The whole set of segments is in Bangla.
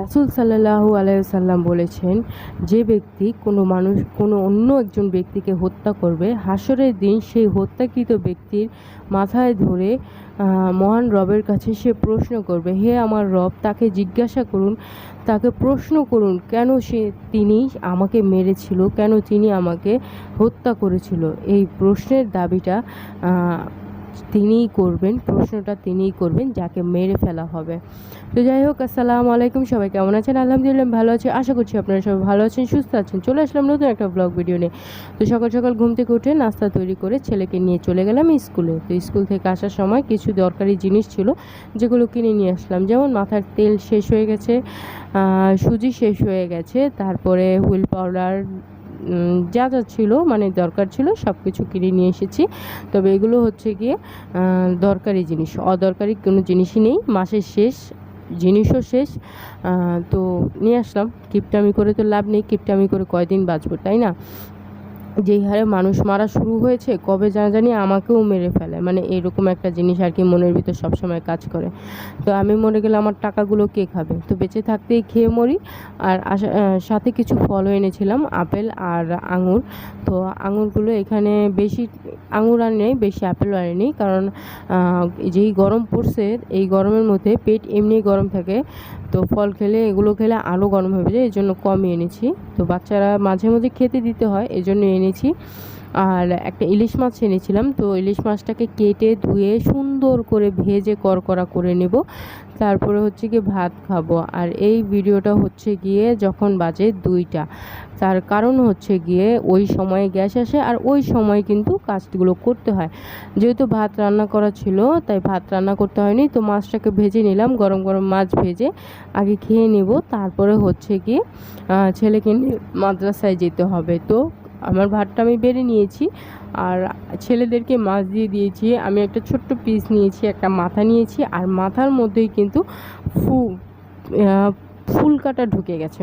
রাসুল সাল্লাহু আলাইসাল্লাম বলেছেন, যে ব্যক্তি কোনো মানুষ, কোনো অন্য একজন ব্যক্তিকে হত্যা করবে, হাসরের দিন সেই হত্যাকৃত ব্যক্তির মাথায় ধরে মহান রবের কাছে সে প্রশ্ন করবে, হে আমার রব, তাকে জিজ্ঞাসা করুন, তাকে প্রশ্ন করুন, কেন সে, তিনি আমাকে মেরেছিল, কেন তিনি আমাকে হত্যা করেছিল? এই প্রশ্নের দাবিটা তিনিই করবেন, প্রশ্নটা তিনিই করবেন, যাকে মেরে ফেলা হবে। তো যাই হোক, আসসালামু আলাইকুম, সবাই কেমন আছেন? আলহামদুলিল্লাহ ভালো আছি। আশা করছি আপনারা সবাই ভালো আছেন, সুস্থ আছেন। চলে আসলাম নতুন একটা ব্লগ ভিডিও নিয়ে। তো সকাল সকাল ঘুম থেকে উঠে নাস্তা তৈরি করে ছেলেকে নিয়ে চলে গেলাম স্কুলে। তো স্কুল থেকে আসার সময় কিছু দরকারি জিনিস ছিল, যেগুলো কিনে নিয়ে আসলাম। যেমন মাথার তেল শেষ হয়ে গেছে সুজি শেষ হয়ে গেছে, তারপরে হুইল পাউডার যা যা ছিল মানে দরকার ছিল সব কিছু কিনে নিয়ে এসেছি। তবে এগুলো হচ্ছে গিয়ে দরকারি জিনিস। অদরকারি কোনো জিনিসই নেই। মাসের শেষ, জিনিসও শেষ। তো নিয়ে আসলাম। কিপটামি করে তো লাভ নেই। কিপটামি করে কয়দিন বাঁচবো, তাই না? যেই হারে মানুষ মারা শুরু হয়েছে, কবে জানা জানি আমাকেও মেরে ফেলে। মানে এরকম একটা জিনিস আর কি মনের ভিতর সবসময় কাজ করে। তো আমি মরে গেলে আমার টাকাগুলো কে খাবে? তো বেঁচে থাকতেই খেয়ে মরি। আর সাথে কিছু ফলও এনেছিলাম, আপেল আর আঙুর। তো আঙুরগুলো এখানে বেশি, আঙুর আর নেই, বেশি আপেলও আনেনি কারণ যেই গরম পড়ছে, এই গরমের মধ্যে পেট এমনি গরম থাকে। তো ফল খেলে, এগুলো খেলে আরও গরম হয়ে যায় এই জন্য কমই এনেছি। তো বাচ্চারা মাঝে মাঝে খেতে দিতে হয় এই জন্য এনেছি। আর একটা ইলিশ মাছ এনেছিলাম। তো ইলিশ মাছটাকে কেটে ধুয়ে সুন্দর করে ভেজে করকরা করে নেব। তারপরে হচ্ছে গিয়ে ভাত খাব। আর এই ভিডিওটা হচ্ছে গিয়ে যখন বাজে দুইটা তার কারণ হচ্ছে গিয়ে ওই সময়ে গ্যাস আসে আর ওই সময় কিন্তু কাজগুলো করতে হয়। যেহেতু ভাত রান্না করা ছিল তাই ভাত রান্না করতে হয়নি। তো মাছটাকে ভেজে নিলাম গরম গরম মাছ ভেজে আগে খেয়ে নেব। তারপরে হচ্ছে আহ, ছেলেকে মাদ্রাসায় যেতে হবে। তো আমার ভাতটা আমি বেড়ে নিয়েছি আর ছেলেদেরকে মাছ দিয়ে দিয়েছি। আমি একটা ছোট্ট পিস নিয়েছি, একটা মাথা নিয়েছি আর মাথার মধ্যেই কিন্তু ফু ফুল কাটা ঢুকে গেছে।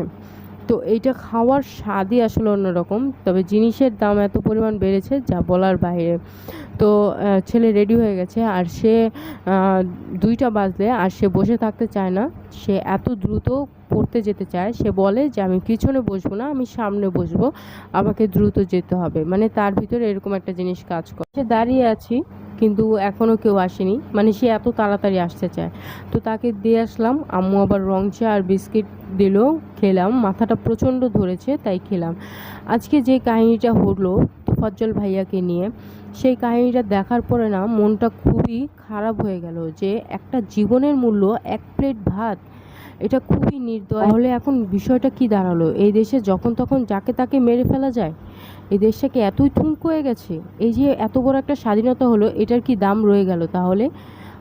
তো এইটা খাওয়ার স্বাদই আসলে অন্যরকম। তবে জিনিসের দাম এত পরিমাণ বেড়েছে যা বলার বাইরে। তো ছেলে রেডি হয়ে গেছে আর সে দুইটা বাজলে আর সে বসে থাকতে চায় না। সে এত দ্রুত পড়তে যেতে চায়। সে বলে যে, আমি পিছনে বসবো না, আমি সামনে বসবো। আমাকে দ্রুত যেতে হবে। মানে তার ভিতরে এরকম একটা জিনিস কাজ করে। সে দাঁড়িয়ে আছি। কিন্তু এখনও কেউ আসেনি। মানে সে এত তাড়াতাড়ি আসতে চায়। তো তাকে দিয়ে আসলাম, আম্মু আবার রং চা আর বিস্কিট দিল, খেলাম। মাথাটা প্রচণ্ড ধরেছে, তাই খেলাম। আজকে যে কাহিনীটা হলো তোফাজ্জল ভাইয়াকে নিয়ে, সেই কাহিনীটা দেখার পরে না মনটা খুবই খারাপ হয়ে গেল যে একটা জীবনের মূল্য এক প্লেট ভাত এটা খুবই নির্দয়। তাহলে এখন বিষয়টা কি দাঁড়াল? এই দেশে যখন তখন যাকে তাকে মেরে ফেলা যায়, এই দেশটাকে এতই থুমক হয়ে গেছে? এই যে এত বড় একটা স্বাধীনতা হলো, এটার কি দাম রয়ে গেল তাহলে?